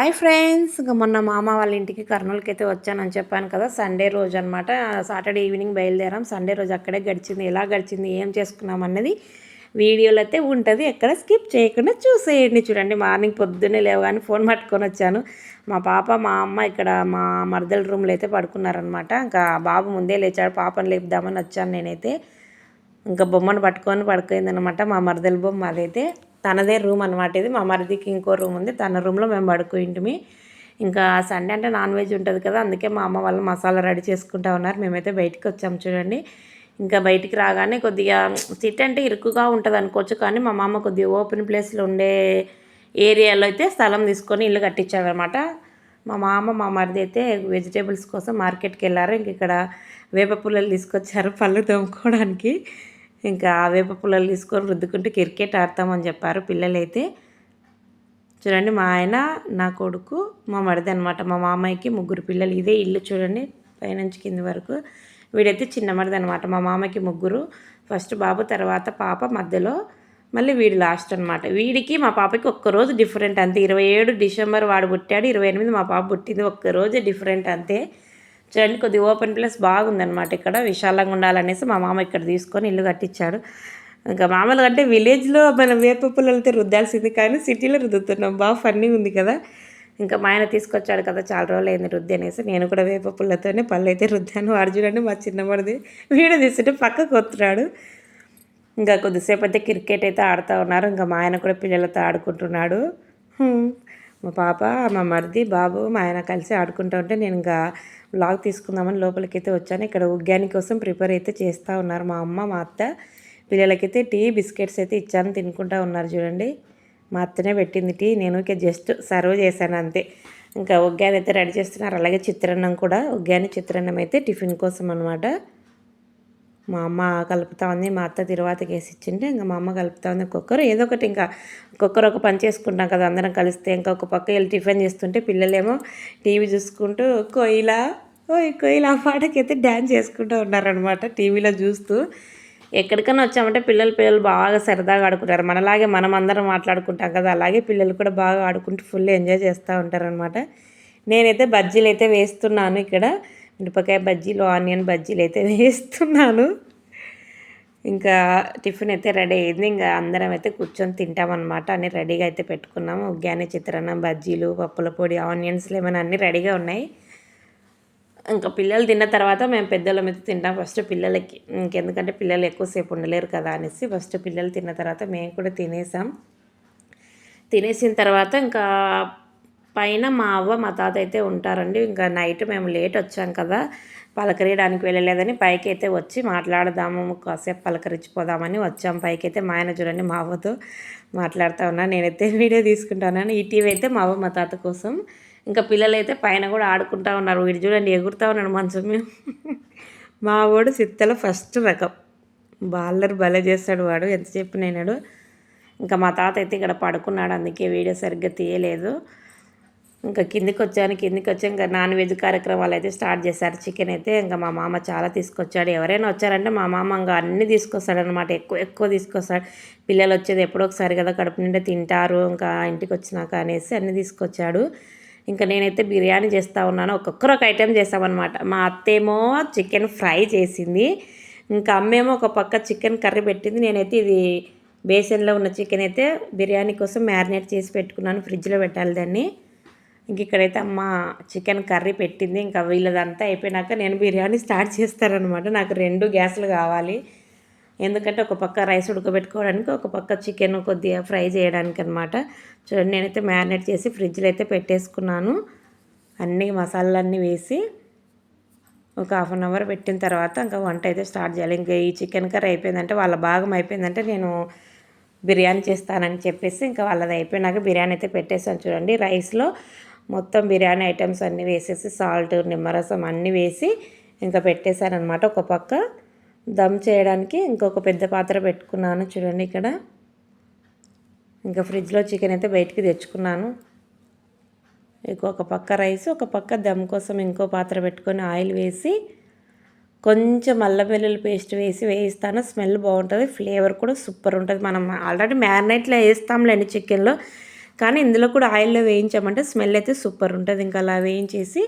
Hi friends ఇంకా మొన్న మామ వాళ్ళ ఇంటికి కర్నూలుకి అయితే వచ్చానని చెప్పాను కదా సండే రోజు అనమాట సాటర్డే ఈవినింగ్ బయలుదేరాం. సండే రోజు అక్కడే గడిచింది. ఎలా గడిచింది? ఏం చేసుకున్నాం అన్నది వీడియోలో అయితే ఉంటుంది. ఎక్కడ స్కిప్ చేయకుండా చూసేయండి. చూడండి మార్నింగ్ పొద్దున్నే లేవగానే ఫోన్ పట్టుకొని వచ్చాను. మా పాప మా అమ్మ ఇక్కడ మా మరదల రూమ్లో అయితే పడుకున్నారనమాట ఇంకా బాబు ముందే లేచాడు. పాపను లేపుదామని వచ్చాను నేనైతే. ఇంకా బొమ్మను పట్టుకొని పడుకుందనమాట మా మరదల బొమ్మ అదైతే. తనదే రూమ్ అనమాట ఇది. మా మరిదికి ఇంకో రూమ్ ఉంది. తన రూమ్లో మేము పడుకుంటుమి ఇంకా సండే అంటే నాన్ వెజ్ ఉంటుంది కదా అందుకే మా అమ్మ వాళ్ళు మసాలా రెడీ చేసుకుంటా ఉన్నారు. మేమైతే బయటికి వచ్చాము చూడండి. ఇంకా బయటికి రాగానే కొద్దిగా సిట్ అంటే ఇరుకుగా ఉంటుంది అనుకోవచ్చు కానీ మా మామ కొద్దిగా ఓపెన్ ప్లేస్లో ఉండే ఏరియాలో అయితే స్థలం తీసుకొని ఇల్లు కట్టించారనమాట మా మామ మా మరిది అయితే వెజిటేబుల్స్ కోసం మార్కెట్కి వెళ్ళారు. ఇంక ఇక్కడ వేప పుల్లలు తీసుకొచ్చారు పళ్ళు తోముకోవడానికి. ఇంకా వేప పుల్లలు తీసుకొని రుద్దుకుంటూ క్రికెట్ ఆడతామని చెప్పారు పిల్లలైతే. చూడండి మా ఆయన నా కొడుకు మా మరిది అనమాట మా మామయ్యకి ముగ్గురు పిల్లలు. ఇదే ఇల్లు చూడండి పైనుంచి కింది వరకు. వీడైతే చిన్న మరిది అనమాట మా మామయ్యకి ముగ్గురు. ఫస్ట్ బాబు తర్వాత పాప మధ్యలో మళ్ళీ వీడు లాస్ట్ అనమాట వీడికి మా పాపకి ఒక్కరోజు డిఫరెంట్ అంతే. ఇరవై ఏడు డిసెంబర్ వాడు పుట్టాడు ఇరవై ఎనిమిది మా పాప పుట్టింది. ఒక్కరోజు డిఫరెంట్ అంతే. చూడండి కొద్దిగా ఓపెన్ ప్లేస్ బాగుందనమాట ఇక్కడ. విశాలంగా ఉండాలనేసి మా మామ ఇక్కడ తీసుకొని ఇల్లు కట్టించాడు. ఇంకా మామూలుగా అంటే విలేజ్లో మనం వేప పుల్లలతో రుద్దాల్సింది కానీ సిటీలో రుద్దుతున్నాం. బాగా ఫన్నీ ఉంది కదా. ఇంకా మా ఆయన తీసుకొచ్చాడు కదా చాలా రోజులు అయింది రుద్ది అనేసి. నేను కూడా వేప పుల్లతోనే పళ్ళు అయితే రుద్దాను. వాడు చూడండి మా చిన్నవాడిది వీడియో తీసుకుంటే పక్కకు వస్తున్నాడు. ఇంకా కొద్దిసేపు అయితే క్రికెట్ అయితే ఆడుతూ ఉన్నారు. ఇంకా మా ఆయన కూడా పిల్లలతో ఆడుకుంటున్నాడు. మా పాప మా మరిది బాబు మా ఆయన కలిసి ఆడుకుంటూ ఉంటే నేను ఇంకా బ్లాగ్ తీసుకుందామని లోపలికి అయితే వచ్చాను. ఇక్కడ ఉగ్గాని కోసం ప్రిపేర్ అయితే చేస్తూ ఉన్నారు మా అమ్మ మా అత్త. పిల్లలకైతే టీ బిస్కెట్స్ అయితే ఇచ్చాను తినుకుంటా ఉన్నారు చూడండి. మా అత్తనే పెట్టింది టీ నేను జస్ట్ సర్వ్ చేశాను అంతే. ఇంకా ఉగ్గాని అయితే రెడీ చేస్తున్నారు. అలాగే చిత్రాన్నం కూడా ఉగ్గాని చిత్రాన్నం అయితే టిఫిన్ కోసం అనమాట మా అమ్మ కలుపుతా ఉంది మా అత్త తిరువాతకి వేసి ఇచ్చింటే ఇంకా మా అమ్మ కలుపుతా ఉంది ఒక్కొక్కరు ఏదో ఒకటి ఇంకా ఒక్కొక్కరు ఒక పని చేసుకుంటాం కదా అందరం కలిస్తే. ఇంకా ఒక పక్క వెళ్ళి టిఫిన్ చేస్తుంటే పిల్లలేమో టీవీ చూసుకుంటూ కొయిలా ఓయ్ కొయిలా పాటకైతే డ్యాన్స్ చేసుకుంటూ ఉన్నారనమాట టీవీలో చూస్తూ. ఎక్కడికైనా వచ్చామంటే పిల్లలు పిల్లలు బాగా సరదాగా ఆడుకుంటారు. మనలాగే మనం అందరం మాట్లాడుకుంటాం కదా అలాగే పిల్లలు కూడా బాగా ఆడుకుంటూ ఫుల్ ఎంజాయ్ చేస్తూ ఉంటారనమాట నేనైతే బజ్జీలు అయితే వేస్తున్నాను ఇక్కడ. మిరపకాయ బజ్జీలు ఆనియన్ బజ్జీలు అయితే వేస్తున్నాను. ఇంకా టిఫిన్ అయితే రెడీ అయింది. ఇంకా అందరం అయితే కూర్చొని తింటామన్నమాట. అన్నీ రెడీగా అయితే పెట్టుకున్నాము. ఉగ్గాని చిత్రాన్నం బజ్జీలు పప్పుల పొడి ఆనియన్స్ లెమన్ అన్నీ రెడీగా ఉన్నాయి. ఇంకా పిల్లలు తిన్న తర్వాత మేము పెద్దల మీద తింటాం ఫస్ట్ పిల్లలకి. ఇంకెందుకంటే పిల్లలు ఎక్కువసేపు ఉండలేరు కదా అనేసి ఫస్ట్ పిల్లలు తిన్న తర్వాత మేము కూడా తినేసాం. తినేసిన తర్వాత ఇంకా పైన మా అవ్వ మా తాత అయితే ఉంటారండి. ఇంకా నైట్ మేము లేట్ వచ్చాం కదా పలకరియడానికి వెళ్ళలేదని పైకి అయితే వచ్చి మాట్లాడదాము కాసేపు పలకరించిపోదామని వచ్చాం. పైకి అయితే మా ఆయన చూడండి మా అవ్వతో మాట్లాడుతూ ఉన్నా. నేనైతే వీడియో తీసుకుంటానని ఈ టీవీ అయితే మా అవ్వ మా తాత కోసం ఇంకా పిల్లలు అయితే పైన కూడా ఆడుకుంటా ఉన్నారు. వీడు చూడండి ఎగురుతూ ఉన్నాడు మంచం మేము మా వాడు సిత్తల ఫస్ట్ రకం. బాలర్ భలే చేస్తాడు వాడు. ఎంత చెప్పినాడు ఇంకా మా తాత అయితే ఇక్కడ పడుకున్నాడు. అందుకే వీడియో సరిగ్గా తీయలేదు. ఇంకా కిందికి వచ్చాను. కిందికి వచ్చి ఇంకా నాన్ వెజ్ కార్యక్రమాలు అయితే స్టార్ట్ చేశారు. చికెన్ అయితే ఇంకా మా మామ చాలా తీసుకొచ్చాడు. ఎవరైనా వచ్చారంటే మా మామ ఇంకా అన్నీ తీసుకొస్తాడు అనమాట ఎక్కువ ఎక్కువ తీసుకొస్తాడు. పిల్లలు వచ్చేది ఎప్పుడో ఒకసారి కదా కడుపు నిండా తింటారు. ఇంకా ఇంటికి వచ్చినాక అనేసి అన్నీ తీసుకొచ్చాడు. ఇంకా నేనైతే బిర్యానీ చేస్తూ ఉన్నాను. ఒక్కొక్కరు ఒక ఐటెం చేసామన్నమాట మా అత్తేమో చికెన్ ఫ్రై చేసింది. ఇంకా అమ్మేమో ఒక పక్క చికెన్ కర్రీ పెట్టింది. నేనైతే ఇది బేసన్లో ఉన్న చికెన్ అయితే బిర్యానీ కోసం మ్యారినేట్ చేసి పెట్టుకున్నాను. ఫ్రిడ్జ్లో పెట్టాలి దాన్ని. ఇంక ఇక్కడైతే అమ్మ చికెన్ కర్రీ పెట్టింది. ఇంకా వీళ్ళదంతా అయిపోయినాక నేను బిర్యానీ స్టార్ట్ చేస్తారనమాట నాకు రెండు గ్యాసులు కావాలి. ఎందుకంటే ఒక పక్క రైస్ ఉడకబెట్టుకోవడానికి ఒక పక్క చికెన్ కొద్దిగా ఫ్రై చేయడానికి అనమాట చూడండి నేనైతే మ్యారినేట్ చేసి ఫ్రిడ్జ్లో అయితే పెట్టేసుకున్నాను. అన్ని మసాలాలన్నీ వేసి ఒక హాఫ్ అన్ అవర్ పెట్టిన తర్వాత ఇంకా వంట అయితే స్టార్ట్ చేయాలి. ఇంకా ఈ చికెన్ కర్రీ అయిపోయిందంటే వాళ్ళ భాగం అయిపోయిందంటే నేను బిర్యానీ చేస్తానని చెప్పేసి ఇంకా వాళ్ళది అయిపోయినాక బిర్యానీ అయితే పెట్టేసాను చూడండి. రైస్లో మొత్తం బిర్యానీ ఐటమ్స్ అన్నీ వేసేసి సాల్ట్ నిమ్మరసం అన్నీ వేసి ఇంకా పెట్టేశానమాట ఒక పక్క. దమ్ చేయడానికి ఇంకొక పెద్ద పాత్ర పెట్టుకున్నాను చూడండి ఇక్కడ. ఇంకా ఫ్రిడ్జ్లో చికెన్ అయితే బయటికి తెచ్చుకున్నాను. ఇంకొక పక్క రైస్ ఒక పక్క దమ్ కోసం ఇంకో పాత్ర పెట్టుకొని ఆయిల్ వేసి కొంచెం అల్లం వెల్లుల్లి పేస్ట్ వేసి వేయిస్తాను. స్మెల్ బాగుంటుంది ఫ్లేవర్ కూడా సూపర్ ఉంటుంది. మనం ఆల్రెడీ మ్యారినేట్లో వేస్తాంలేండి చికెన్లో కానీ ఇందులో కూడా ఆయిల్లో వేయించామంటే స్మెల్ అయితే సూపర్ ఉంటుంది. ఇంకా అలా వేయించేసి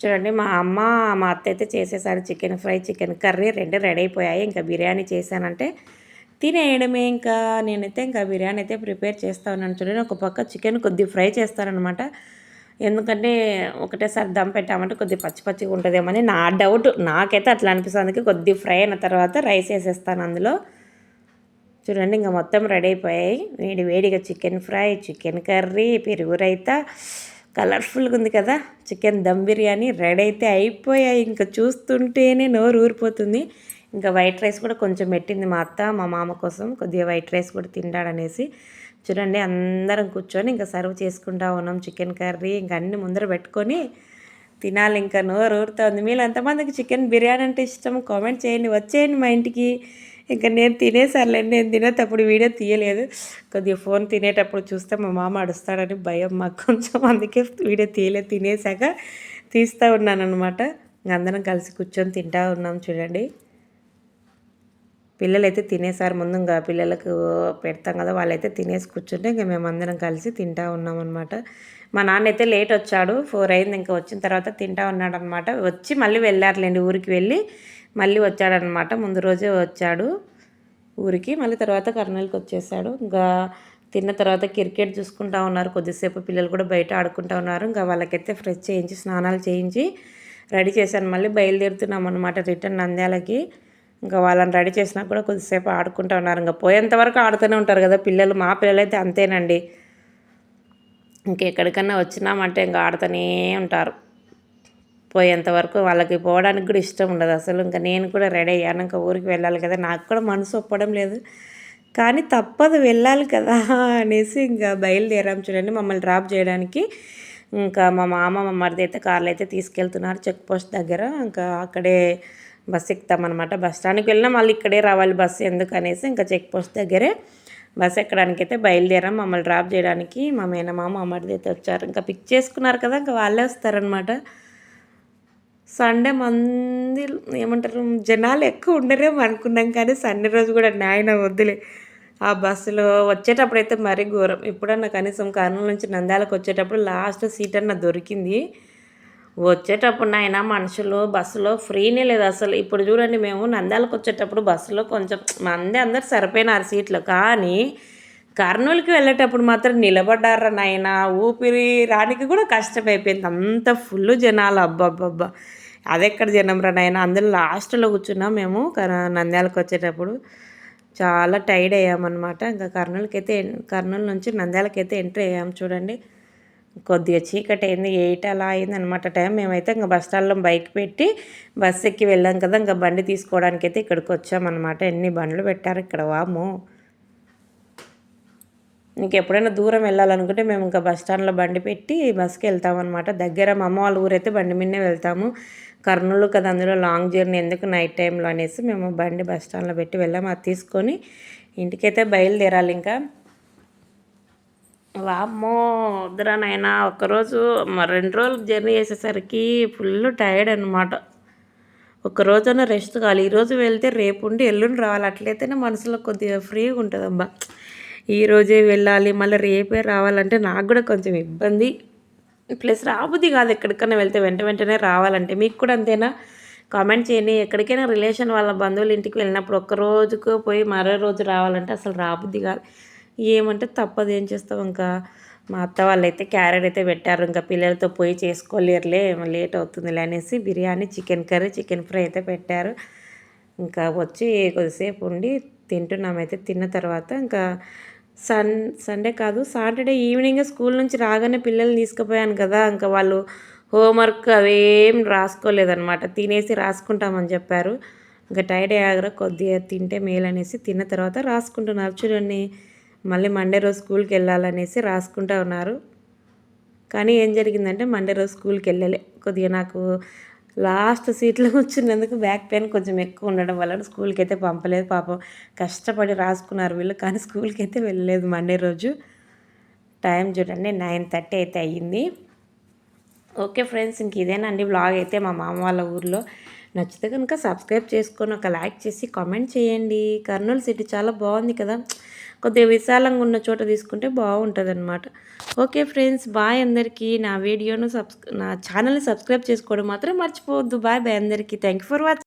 చూడండి మా అమ్మ మా అత్త అయితే చేసేసారు చికెన్ ఫ్రై చికెన్ కర్రీ రెండు రెడీ అయిపోయాయి. ఇంకా బిర్యానీ చేశానంటే తినేయడమే. ఇంకా నేనైతే ఇంకా బిర్యానీ అయితే ప్రిపేర్ చేస్తా ఉన్నాను చూడండి. ఒక పక్క చికెన్ కొద్ది ఫ్రై చేస్తానమాట ఎందుకంటే ఒకటేసారి దమ్ పెట్టామంటే కొద్ది పచ్చి పచ్చిగా ఉంటుందేమని నా డౌట్. నాకైతే అట్లా అనిపిస్తుంది. అందుకే కొద్ది ఫ్రై అయిన తర్వాత రైస్ వేసేస్తాను అందులో. చూడండి ఇంకా మొత్తం రెడీ అయిపోయాయి. వేడి వేడిగా చికెన్ ఫ్రై చికెన్ కర్రీ పెరుగు రైతా. కలర్ఫుల్గా ఉంది కదా. చికెన్ దమ్ బిర్యానీ రెడీ అయితే అయిపోయాయి. ఇంకా చూస్తుంటేనే నోరు ఊరిపోతుంది. ఇంకా వైట్ రైస్ కూడా కొంచెం పెట్టింది మా అత్త మా మామ కోసం. కొద్దిగా వైట్ రైస్ కూడా తింటాడనేసి. చూడండి అందరం కూర్చొని ఇంకా సర్వ్ చేసుకుంటా ఉన్నాం చికెన్ కర్రీ. ఇంకా అన్ని ముందర పెట్టుకొని తినాలి. ఇంకా నోరు ఊరుతుంది మీరు ఎంతమందికి చికెన్ బిర్యానీ అంటే ఇష్టం? కామెంట్ చేయండి. వచ్చేయండి మా ఇంటికి. ఇంకా నేను తినేసర్లేండి నేను తినేటప్పుడు వీడియో తీయలేదు. కొద్దిగా ఫోన్ తినేటప్పుడు చూస్తే మా మామ అడుస్తాడని భయం మాకు కొంచెం. అందుకే వీడియో తీయలేదు తినేసాక తీస్తూ ఉన్నానమాట అందరం కలిసి కూర్చొని తింటా ఉన్నాం చూడండి. పిల్లలైతే తినేసారు ముందు ఇంకా పిల్లలకు పెడతాం కదా వాళ్ళైతే తినేసి కూర్చుంటే ఇంకా మేమందరం కలిసి తింటా ఉన్నాం అనమాట మా నాన్న అయితే లేట్ వచ్చాడు. ఫోర్ అయింది. ఇంకా వచ్చిన తర్వాత తింటా ఉన్నాడు అనమాట వచ్చి మళ్ళీ వెళ్ళారులేండి ఊరికి వెళ్ళి. మళ్ళీ వచ్చాడనమాట. ముందు రోజే వచ్చాడు ఊరికి. మళ్ళీ తర్వాత కర్నూలుకి వచ్చేసాడు. ఇంకా తిన్న తర్వాత క్రికెట్ చూసుకుంటా ఉన్నారు. కొద్దిసేపు పిల్లలు కూడా బయట ఆడుకుంటా ఉన్నారు. ఇంకా వాళ్ళకైతే ఫ్రెష్ చేయించి స్నానాలు చేయించి రెడీ చేశాను. మళ్ళీ బయలుదేరుతున్నాం అనమాట రిటర్న్ నంద్యాలకి. ఇంకా వాళ్ళని రెడీ చేసినా కూడా కొద్దిసేపు ఆడుకుంటా ఉన్నారు. ఇంకా పోయేంతవరకు ఆడుతూనే ఉంటారు కదా పిల్లలు. మా పిల్లలైతే అంతేనండి. ఇంకెక్కడికన్నా వచ్చినామంటే ఇంకా ఆడుతూనే ఉంటారు. పోయేంత వరకు వాళ్ళకి పోవడానికి కూడా ఇష్టం ఉండదు అసలు. ఇంకా నేను కూడా రెడీ అయ్యాను. ఇంకా ఊరికి వెళ్ళాలి కదా. నాకు కూడా మనసు ఒప్పడం లేదు. కానీ తప్పదు వెళ్ళాలి కదా అనేసి ఇంకా బయలుదేరాం చూడండి మమ్మల్ని డ్రాప్ చేయడానికి. ఇంకా మా మామ మా మరిది అయితే కార్లు అయితే తీసుకెళ్తున్నారు చెక్ పోస్ట్ దగ్గర. ఇంకా అక్కడే బస్ ఎక్కుతామన్నమాట. బస్ స్టాండ్కి వెళ్ళినా మళ్ళీ ఇక్కడే రావాలి బస్సు ఎందుకు అనేసి ఇంకా చెక్ పోస్ట్ దగ్గరే బస్ ఎక్కడానికి అయితే బయలుదేరాం. మమ్మల్ని డ్రాప్ చేయడానికి మా మేనమామ అమ్మడిది అయితే వచ్చారు. ఇంకా పిక్ చేసుకున్నారు కదా ఇంకా వాళ్ళే వస్తారనమాట సండే మంది ఏమంటారు జనాలు ఎక్కువ ఉండరేమో అనుకున్నాం కానీ సండే రోజు కూడా నాయన వద్దులే. ఆ బస్సులో వచ్చేటప్పుడు అయితే మరీ ఘోరం. ఎప్పుడన్నా కనీసం కర్నూలు నుంచి నంద్యాలకు వచ్చేటప్పుడు లాస్ట్ సీట్ అన్న దొరికింది. వచ్చేటప్పుడు నాయన మనుషులు బస్సులో ఫ్రీనే లేదు అసలు. ఇప్పుడు చూడండి మేము నంద్యాలకు వచ్చేటప్పుడు బస్సులో కొంచెం మంది అందరు సరిపోయినారు సీట్లు. కానీ కర్నూలుకి వెళ్ళేటప్పుడు మాత్రం నిలబడ్డారా నాయన. ఊపిరి రానికి కూడా కష్టమైపోయింది. అంత ఫుల్ జనాలు. అబ్బబ్బబ్బా. అదెక్కడ జనం రా నాయన? అందులో లాస్ట్లో కూర్చున్నాం మేము నంద్యాలకు వచ్చేటప్పుడు. చాలా టైర్డ్ అయ్యామన్నమాట. ఇంకా కర్నూలుకి అయితే కర్నూలు నుంచి నంద్యాలకి అయితే ఎంట్రీ అయ్యాము చూడండి. కొద్దిగా చీకటి అయింది ఎయిట్ అలా అయింది అనమాట టైం. మేమైతే ఇంకా బస్ స్టాండ్లో బైక్ పెట్టి బస్ ఎక్కి వెళ్ళాం కదా ఇంకా బండి తీసుకోవడానికి అయితే ఇక్కడికి వచ్చామన్నమాట. ఎన్ని బండ్లు పెట్టారు ఇక్కడ వాము నీకు ఎప్పుడైనా దూరం వెళ్ళాలనుకుంటే మేము ఇంకా బస్ స్టాండ్లో బండి పెట్టి బస్కి వెళ్తామన్నమాట. దగ్గర మా అమ్మ వాళ్ళ ఊరైతే బండి మీదనే వెళ్తాము. కర్నూలు కదా అందులో లాంగ్ జర్నీ ఎందుకు నైట్ టైంలో అనేసి మేము బండి బస్ స్టాండ్లో పెట్టి వెళ్ళాము అది తీసుకొని ఇంటికైతే బయలుదేరాలి ఇంకా. వామ్మో వద్దురా నాయన. ఒకరోజు రెండు రోజులు జర్నీ చేసేసరికి ఫుల్ టైర్డ్ అనమాట ఒక రోజైనా రెస్ట్ కావాలి. ఈరోజు వెళ్తే రేపు ఉండి ఎల్లుండి రావాలి. అట్లయితేనే మనసులో కొద్దిగా ఫ్రీగా ఉంటుందమ్మా ఈరోజే వెళ్ళాలి. మళ్ళీ రేపే రావాలంటే నాకు కూడా కొంచెం ఇబ్బంది. ప్లస్ రాబుద్ది కాదు ఎక్కడికైనా వెళ్తే వెంట వెంటనే రావాలంటే. మీకు కూడా అంతేనా? కామెంట్ చేయండి. ఎక్కడికైనా రిలేషన్ వాళ్ళ బంధువుల ఇంటికి వెళ్ళినప్పుడు ఒక్క రోజుకు పోయి మరో రోజు రావాలంటే అసలు రాబుద్ది కాదు. ఏమంటే తప్పదు ఏం చేస్తాం ఇంకా మా అత్త వాళ్ళు అయితే క్యారెట్ అయితే పెట్టారు. ఇంకా పిల్లలతో పోయి చేసుకోలేరులే లేట్ అవుతుందిలే అనేసి biryani chicken curry chicken fry అయితే పెట్టారు. ఇంకా వచ్చి కొద్దిసేపు ఉండి తింటున్నామైతే తిన్న తర్వాత ఇంకా సన్ సండే కాదు సాటర్డే ఈవినింగ్ స్కూల్ నుంచి రాగానే పిల్లల్ని తీసుకుపోయాను కదా. ఇంకా వాళ్ళు హోంవర్క్ అవేం రాసుకోలేదనమాట తినేసి రాసుకుంటామని చెప్పారు. ఇంకా టైడ్ అయ్యాక కొద్దిగా తింటే మేలు అనేసి తిన్న తర్వాత రాసుకుంటున్నారు. చూడండి మళ్ళీ మండే రోజు స్కూల్కి వెళ్ళాలనేసి రాసుకుంటూ ఉన్నారు. కానీ ఏం జరిగిందంటే మండే రోజు స్కూల్కి వెళ్ళలే. కొద్దిగా నాకు లాస్ట్ సీట్లో కూర్చున్నందుకు బ్యాక్ పెయిన్ కొంచెం ఎక్కువ ఉండడం వల్ల స్కూల్కి అయితే పంపలేదు. పాపం కష్టపడి రాసుకున్నారు వీళ్ళు కానీ స్కూల్కి అయితే వెళ్ళలేదు మండే రోజు. టైం చూడండి నైన్ థర్టీ అయితే అయ్యింది. ఓకే ఫ్రెండ్స్ ఇంక ఇదేనండి బ్లాగ్ అయితే మా మామ వాళ్ళ ఊర్లో. నచ్చితే కనుక సబ్స్క్రైబ్ చేసుకొని ఒక లైక్ చేసి కామెంట్ చేయండి. కర్నూలు సిటీ చాలా బాగుంది కదా. కొద్దిగా విశాలంగా ఉన్న చోట తీసుకుంటే బాగుంటుంది అనమాట ఓకే ఫ్రెండ్స్ బాయ్ అందరికీ. నా వీడియోను సబ్స్ నా ఛానల్ని సబ్స్క్రైబ్ చేసుకోవడం మాత్రం మర్చిపోవద్దు. బాయ్ బాయ్ అందరికీ. Thank you for watching